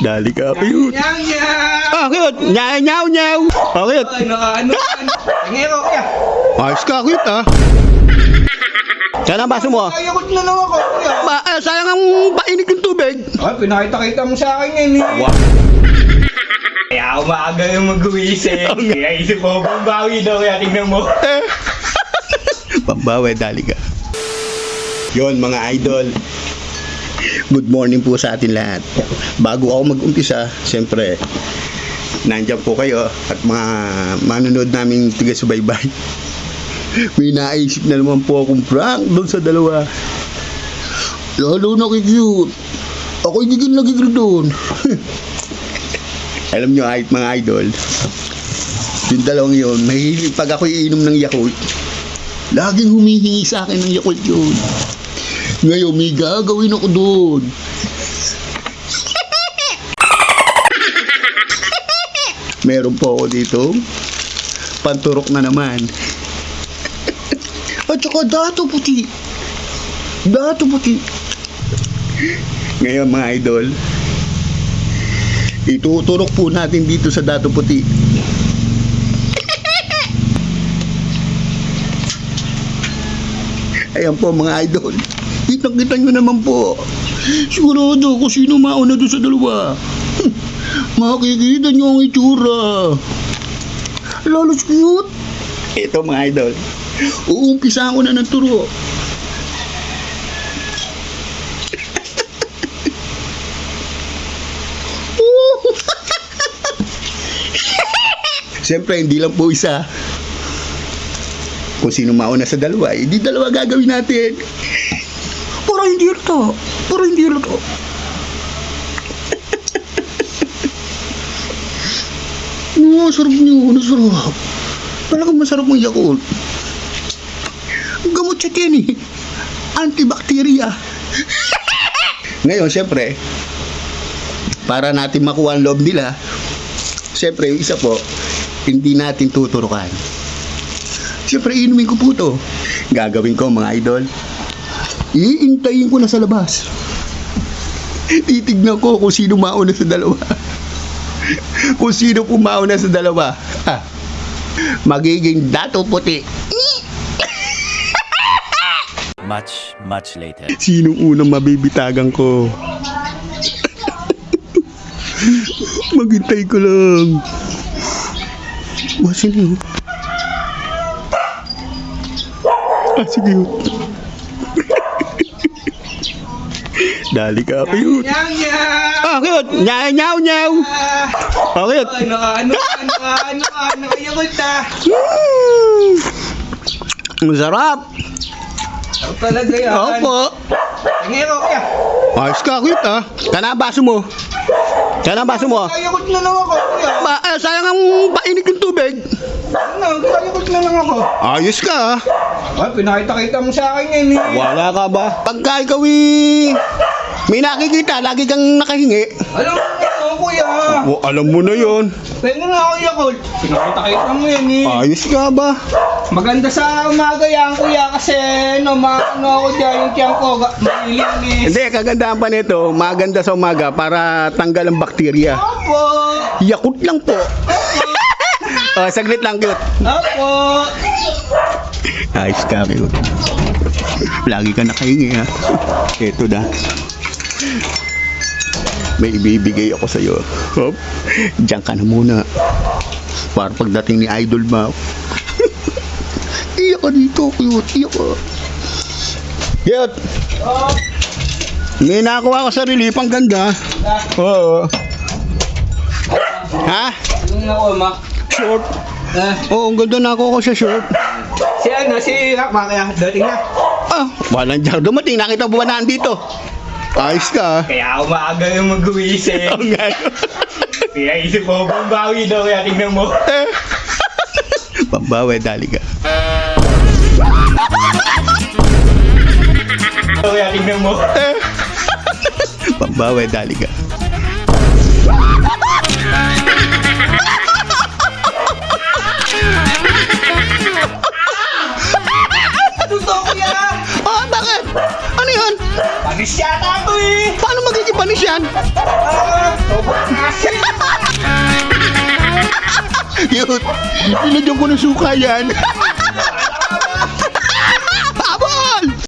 Dali ka, cute. Nyaw, nyaw! Ah, cute. Nyaw, nyaw, nyaw. Ah, cute. Ay, ano, ano? Ngero, kaya. Ayos ka, cute, ah. Saan ang baso mo? Ay, akot na lang ako, kuya. Ba, eh, sayang ang painig ng tubig. Ay, pinakita-kita mo sa akin yan, eh. Wow. Kaya umaga yung mag-uwisip. Kaya isip ko, bumbawi daw, kaya tingnan mo. Eh. Pambawe, dali ka. Yon mga idol. Good morning po sa atin lahat. Bago ako mag-umpisa, siyempre, nandyan po kayo at mga manonood namin tiga-subaybay. May naisip na naman po akong prank doon sa dalawa. Lalo na kay cute. Ako'y gigil na gigil doon. Alam nyo, ay- mga idol, yung dalawang yun, mahilig pag ako'y iinom ng Yakult, laging humihingi sa akin ng Yakult yun. Ngayon, may gagawin ako doon. Meron po ako dito. Panturok na naman. At saka dato puti. Dato puti. Ngayon mga idol, ituturok po natin dito sa dato puti. Ayan po mga idol. Kitang-kita nyo naman po. Sigurado kung sino mauna doon sa dalawa. Hmm, Makikita nyo ang itsura. Lalo cute. Ito mga idol. Uumpisa ko na ng turo. Siyempre, hindi lang po isa. Kung sino mauna sa dalawa, hindi dalawa gagawin natin. Hindi ito. Para hindi ito. Ano, sarap niyo. Ano sarap? Talagang masarap mong Yakult. Gamot sa tiyan eh. Antibacteria. Ngayon, siyempre, para natin makuha ang loob nila, siyempre, yung isa po, hindi natin tuturukan. Siyempre, inumin ko po to. Gagawin ko, mga idol. Iintayin ko na sa labas. Titignan ko kung sino mauna sa dalawa. kung sino po mauna sa dalawa. Ah, magiging dato puti. Much, much later. Sinong unang mabibitagan ko? Maghintay ko lang. Sino yun? Ah, sige yun. Dali ka, cute. Nyaw, nyaw! Ah, cute. Nyaw, nyaw, nyaw. Ah, Ah, cute. Ano, ano, ano, ano, kaya ko ta. Mm. Masarap. Ako talaga yan. Opo. Ngero, kaya. Ayos ka, cute ah. Ang baso mo? Ang baso mo? Ay, akot na lang ako, kuya. Ba, eh, sayang ang painig ng tubig. Ano, ay, akot na lang ako. Ayos ka ah. Ay, pinakita-kita mo sa akin yan, eh. Wala ka ba? Pagka ikaw eh, may nakikita, lagi kang nakahingi. Alam mo na ako, kuya. O, alam mo na yon. Pwede na ako, Yakult. Pinakita-kita mo yan, eh. Ayos ka ba? Maganda sa umaga yan, kuya, kasi no, maano ako dyan, yung tiyan ko, ga- malilinis. Hindi, kagandahan pa nito, maganda sa umaga para tanggal ang bakterya. Opo! Yakut lang po. oh, saglit lang, cute. Opo! Ayos ka, cute. Lagi ka nakahingi, ha? Ito na. May ibibigay ako sa'yo. Hop. Diyan ka na muna. Para pagdating ni Idol Ma. Iyak ka dito, cute. Iyak ka. Cute. Oh, May nakakuha ko sa relief. Ang ganda. Oo. Ha? yung ako, ma. Short. Eh, Oo, ang ganda nakakuha ko sa short. si ano, si Hakma, kaya dating na. Ah, walang jar. Dumating, nakita ba na dito? Ayos ka, ah. Kaya umaga yung mag-uwisip. Oo nga. Kaya isip ko, bumbawi daw, kaya tingnan mo. Eh. Pambawe, dali ka. Kaya tingnan mo. Eh. Pambawe, dali ka. Spanish yan. Cute. Binadyan ko ng suka yan.